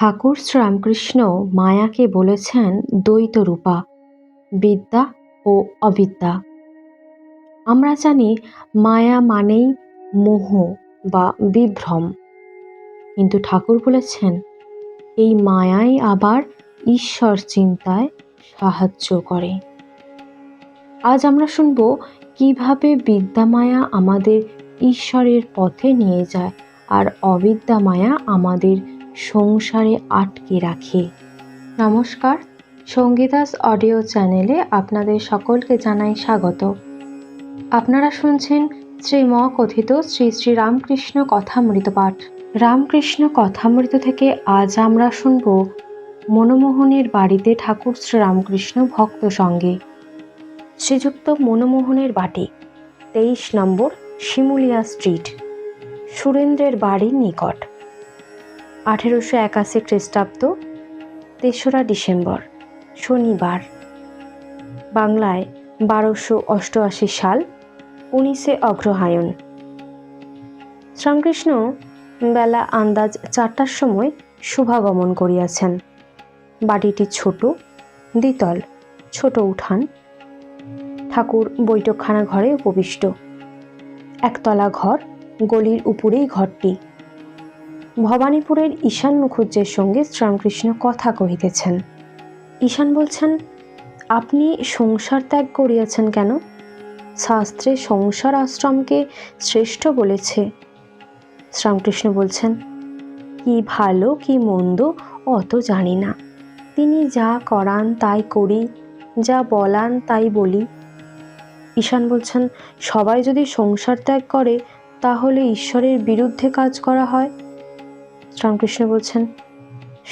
ঠাকুর শ্রীরামকৃষ্ণ মায়াকে বলেছেন দ্বৈত রূপা, বিদ্যা ও অবিদ্যা। আমরা জানি মায়া মানেই মোহ বা বিভ্রম। কিন্তু ঠাকুর বলেছেন, এই মায়াই আবার ঈশ্বর চিন্তায় সাহায্য করে। আজ আমরা শুনব কীভাবে বিদ্যা মায়া আমাদের ঈশ্বরের পথে নিয়ে যায় আর অবিদ্যা মায়া আমাদের সংসারে আটকে রাখে। নমস্কার, সঙ্গীতাস অডিও চ্যানেলে আপনাদের সকলকে জানাই স্বাগত। আপনারা শুনছেন শ্রীম কথিত শ্রী শ্রী রামকৃষ্ণ কথামৃত পাঠ। রামকৃষ্ণ কথামৃত থেকে আজ আমরা শুনব মনমোহনের বাড়িতে ঠাকুর শ্রীরামকৃষ্ণ ভক্ত সঙ্গে। শ্রীযুক্ত মনমোহনের বাটি, তেইশ নম্বর শিমুলিয়া স্ট্রিট, সুরেন্দ্রের বাড়ির নিকট। আঠেরোশো একাশি খ্রিস্টাব্দ, তেসরা ডিসেম্বর, শনিবার। বাংলায় বারোশো অষ্টআশি সাল, উনিশে অগ্রহায়ণ। শ্রীরামকৃষ্ণ বেলা আন্দাজ চারটার সময় শুভাগমন করিয়াছেন। বাড়িটি ছোট, দ্বিতল, ছোট উঠান। ঠাকুর বৈঠকখানা ঘরে উপবিষ্ট। একতলা ঘর, গলির উপরেই ঘরটি। ভবানীপুরের ঈশান মুখুজ্জের সঙ্গে শ্রীরামকৃষ্ণ কথা কহিতেছেন। ঈশান বলছেন, আপনি সংসার ত্যাগ করিয়াছেন কেন? শাস্ত্রে সংসার আশ্রমকে শ্রেষ্ঠ বলেছে। শ্রীরামকৃষ্ণ বলছেন, কি ভালো, কি মন্দ, অত জানি না। তিনি যা করান তাই করি, যা বলান তাই বলি। ঈশান বলছেন, সবাই যদি সংসার ত্যাগ করে, তাহলে ঈশ্বরের বিরুদ্ধে কাজ করা হয়? শ্রীরামকৃষ্ণ বলছেন,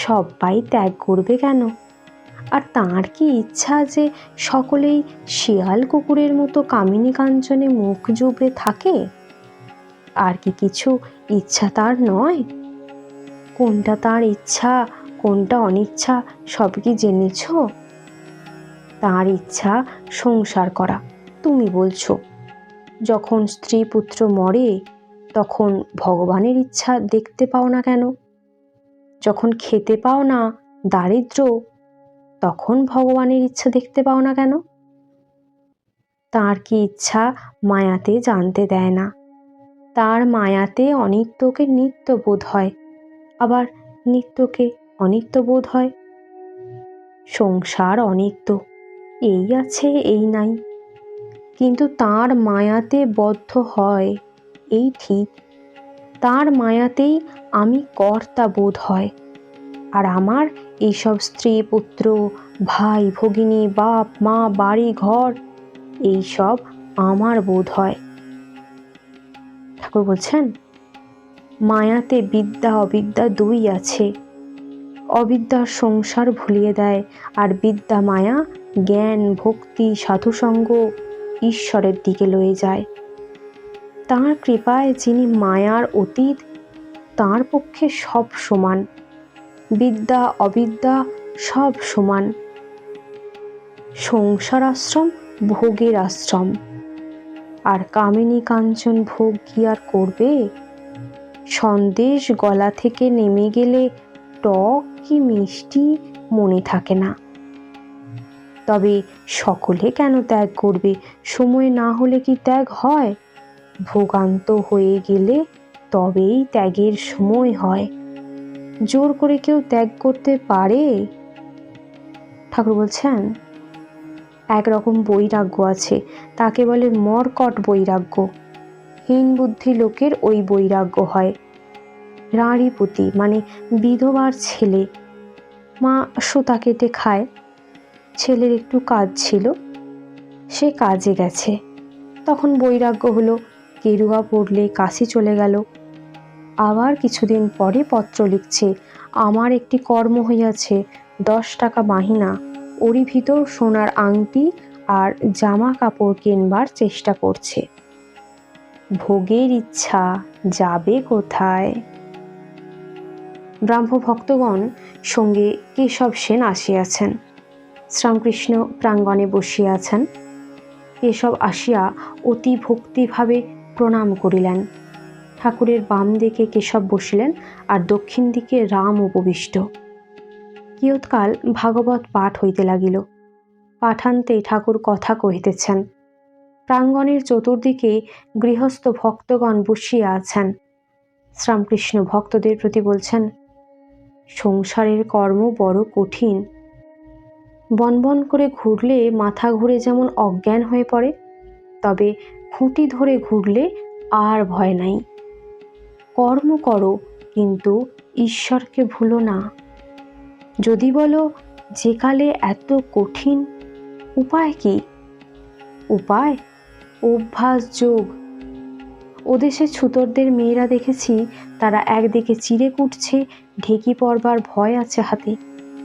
সবাই ত্যাগ করবে কেন? আর তাঁর কি ইচ্ছা যে সকলেই শিয়াল কুকুরের মতো কামিনী কাঞ্চনে মুখ জুবড়ে থাকে? আর কি কিছু ইচ্ছা তার নয়? কোনটা তার ইচ্ছা, কোনটা অনিচ্ছা, সব কি জেনেছ? তার ইচ্ছা সংসার করা, তুমি বলছো। যখন স্ত্রী পুত্র মরে তখন ভগবানের ইচ্ছা দেখতে পাও না কেন? যখন খেতে পাও না, দারিদ্র, তখন ভগবানের ইচ্ছা দেখতে পাও না কেন? তার কি ইচ্ছা মায়াতে জানতে দেয় না। তার মায়াতে অনিত্যকে নিত্য বোধ হয়, আবার নিত্যকে অনিত্য বোধ হয়। সংসার অনিত্য, এই আছে, এই নাই। কিন্তু তার মায়াতে বদ্ধ হয়। এই ঠিক। তার মায়াতেই আমি কর্তা বোধ হয়। আর আমার এইসব স্ত্রী, পুত্র, ভাই, ভগিনী, বাপ, মা, বাড়ি, ঘর, এইসব আমার বোধ হয়। ঠাকুর বলছেন, মায়াতে বিদ্যা, অবিদ্যা দুই আছে। অবিদ্যার সংসার ভুলিয়ে দেয়, আর বিদ্যা মায়া জ্ঞান, ভক্তি, সাধুসঙ্গ ঈশ্বরের দিকে লয়ে যায়। তাঁর কৃপায় যিনি মায়ার অতীত, তাঁর পক্ষে সব সমান। বিদ্যা, অবিদ্যা সব সমান। সংসার আশ্রম ভোগের আশ্রম আর কামিনী কাঞ্চন ভোগ কি আর করবে? সন্দেশ গলা থেকে নেমে গেলে টক কি মিষ্টি মনে থাকে না। তবে সকলে কেন ত্যাগ করবে? সময় না হলে কি ত্যাগ হয়? ভোগান্ত হয়ে গেলে তবেই ত্যাগের সময় হয়। জোর করে কেউ ত্যাগ করতে পারে? ঠাকুর বলছেন, একরকম বৈরাগ্য আছে, তাকে বলে মরকট বৈরাগ্য। হীন বুদ্ধি লোকের ওই বৈরাগ্য হয়। রাঁড়িপতি মানে বিধবার ছেলে। মা সুতা কেটে খায়। ছেলের একটু কাজ ছিল, সে কাজে গেছে। তখন বৈরাগ্য হলো গেরুয়া পড়লে কাশি চলে গেল। আবার কিছুদিন পরে পত্র লিখছে, আমার একটি কর্ম হইয়াছে, দশ টাকা মাহিনা ওরই ভিতর সোনার আংটি আর জামা কাপড় কেনবার চেষ্টা করছে। ভোগের ইচ্ছা যাবে কোথায়? ব্রাহ্ম ভক্তগণ সঙ্গে কেশব সেন আসিয়াছেন। শ্রীরামকৃষ্ণ প্রাঙ্গণে বসিয়াছেন। কেশব আসিয়া অতি ভক্তিভাবে প্রণাম করিলেন। ঠাকুরের বাম দিকে কেশব বসিলেন আর দক্ষিণ দিকে রাম উপবিষ্ট। কিয়ৎকাল ভাগবত পাঠ হইতে লাগিল। পাঠান্তে ঠাকুর কথা কহিতেছেন। প্রাঙ্গণের চতুর্দিকে গৃহস্থ ভক্তগণ বসিয়া আছেন। শ্রীরামকৃষ্ণ ভক্তদের প্রতি বলছেন, সংসারের কর্ম বড় কঠিন। বনবন করে ঘুরলে মাথা ঘুরে যেমন অজ্ঞান হয়ে পড়ে, তবে খুঁটি ধরে ঘুরলে আর ভয় নাই। কর্ম করো, কিন্তু ঈশ্বরকে ভুলো না। যদি বলো, যে কালে এত কঠিন, উপায় কি? উপায়? অভ্যাস যোগ। ওদেশে ছুতরদের মেয়েরা দেখেছি, তারা একদিকে চিড়ে কুটছে, ঢেকি পড়বার ভয় আছে হাতে।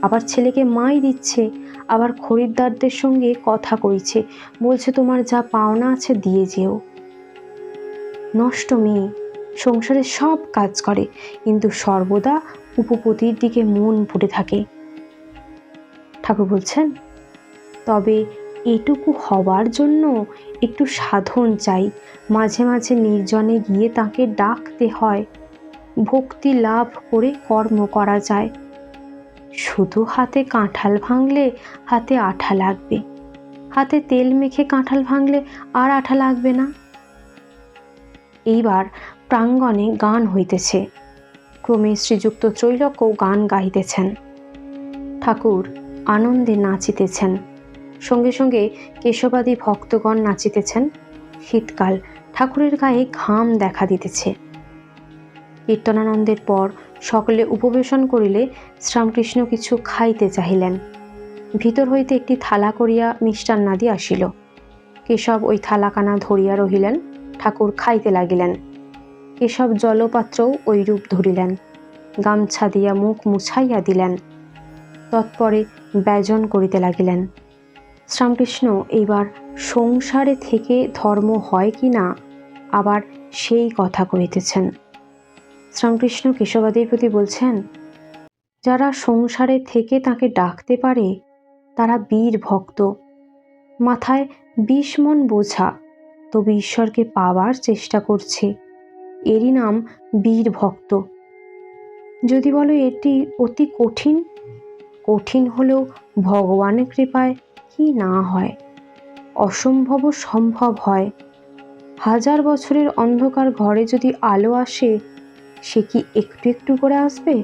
আবার ছেলেকে মাই দিচ্ছে, আবার খরিদ্দারদের সঙ্গে কথা কইছে, বলছে তোমার যা পাওনা আছে দিয়ে যেও। নষ্ট মেয়ে, সংসারে সব কাজ করে, কিন্তু সর্বদা উপপতির দিকে মন পড়ে থাকে। ঠাকুর বলছেন, তবে এটুকু হবার জন্য একটু সাধন চাই। মাঝে মাঝে নির্জনে গিয়ে তাকে ডাকতে হয়। ভক্তি লাভ করে কর্ম করা যায়। শুধু হাতে কাঁঠাল ভাঙলে হাতে আঠা লাগবে। হাতে তেল মেখে কাঁঠাল ভাঙলে আর আঠা লাগবে না। এইবার প্রাঙ্গণে গান হইতেছে। ক্রমে শ্রীযুক্ত ত্রৈলোক্য গান গাইতেছেন ঠাকুর আনন্দে নাচিতেছেন। সঙ্গে সঙ্গে কেশবাদী ভক্তগণ নাচিতেছেন। শীতকাল ঠাকুরের গায়ে ঘাম দেখা দিতেছে। কীর্তনানন্দের পর সকলে উপবেশন করিলে শ্রীরামকৃষ্ণ কিছু খাইতে চাহিলেন। ভিতর হইতে একটি থালা করিয়া মিষ্টান্নাদি আসিল। কেশব ওই থালাকানা ধরিয়া রহিলেন, ঠাকুর খাইতে লাগিলেন। কেশব জলপাত্রও ওই রূপ ধরিলেন, গামছা দিয়া মুখ মুছাইয়া দিলেন, তৎপরে ব্যজন করিতে লাগিলেন। শ্রীরামকৃষ্ণ এইবার সংসারে থেকে ধর্ম হয় কি না, আবার সেই কথা কহিতেছেন। শ্রীরামকৃষ্ণ কেশবাদের প্রতি বলছেন, যারা সংসারে থেকে তাকে ডাকতে পারে, তারা বীর ভক্ত। মাথায় বিশ মন বোঝা, তবে ঈশ্বরকে পাওয়ার চেষ্টা করছে। এরই নাম বীর ভক্ত। যদি বলো এটি অতি কঠিন কঠিন হলেও ভগবানের কৃপায় কি না হয়? অসম্ভব সম্ভব হয়। হাজার বছরের অন্ধকার ঘরে যদি আলো আসে সে কি একটু একটু করে আসবে?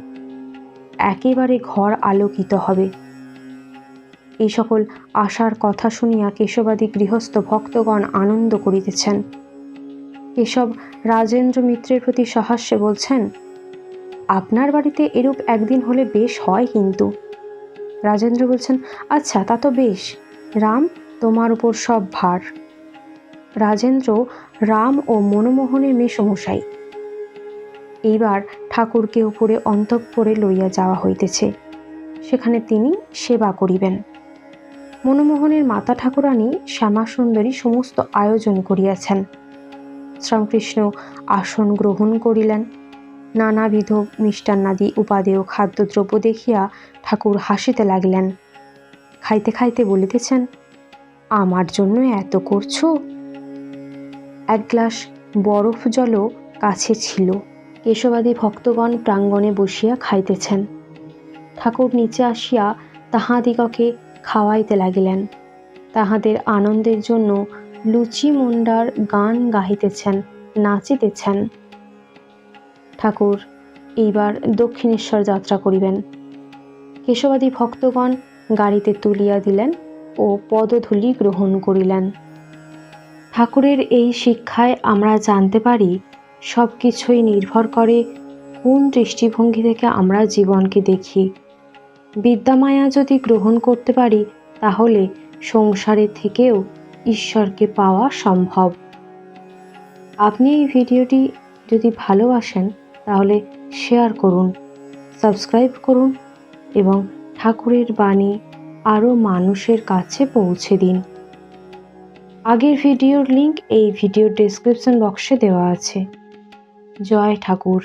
একেবারে ঘর আলোকিত হবে। এই সকল আশার কথা শুনিয়া কেশবাদী গৃহস্থ ভক্তগণ আনন্দ করিতেছেন। কেশব রাজেন্দ্র মিত্রের প্রতি সহাস্যে বলছেন, আপনার বাড়িতে এরূপ একদিন হলে বেশ হয় কিন্তু। রাজেন্দ্র বলছেন আচ্ছা তা তো বেশ। রাম, তোমার উপর সব ভার। রাজেন্দ্র রাম ও মনমোহনের মেসমশাই এইবার ঠাকুরকে উপরে অন্তঃপুরে লইয়া যাওয়া হইতেছে। সেখানে তিনি সেবা করিবেন। মনমোহনের মাতা ঠাকুরানী শ্যামাসুন্দরী সমস্ত আয়োজন করিয়াছেন। শ্রীরামকৃষ্ণ আসন গ্রহণ করিলেন। নানাবিধ মিষ্টান্নাদি উপাদেয় খাদ্যদ্রব্য দেখিয়া ঠাকুর হাসিতে লাগিলেন। খাইতে খাইতে বলিতেছেন, আমার জন্য এত করছ? এক গ্লাস বরফ জলও কাছে ছিল। কেশবাদী ভক্তগণ প্রাঙ্গণে বসিয়া খাইতেছেন। ঠাকুর নিচে আসিয়া তাহাদিগকে খাওয়াইতে লাগিলেন। তাহাদের আনন্দের জন্য লুচি মুন্ডার গান গাহিতেছেন, নাচিতেছেন। ঠাকুর, এইবার দক্ষিণেশ্বর যাত্রা করিবেন। কেশবাদী ভক্তগণ গাড়িতে তুলিয়া দিলেন ও পদধূলি গ্রহণ করিলেন। ঠাকুরের এই শিক্ষায় আমরা জানতে পারি সব কিছুই নির্ভর করে কোন দৃষ্টিভঙ্গি থেকে আমরা জীবনকে দেখি। বিদ্যামায়া যদি গ্রহণ করতে পারি, তাহলে সংসারে থেকেও ঈশ্বরকে পাওয়া সম্ভব। আপনি এই ভিডিওটি যদি ভালোবাসেন, তাহলে শেয়ার করুন, সাবস্ক্রাইব করুন এবং ঠাকুরের বাণী আরও মানুষের কাছে পৌঁছে দিন। আগের ভিডিওর লিংক এই ভিডিওর ডেসক্রিপশন বক্সে দেওয়া আছে। জয় ঠাকুর।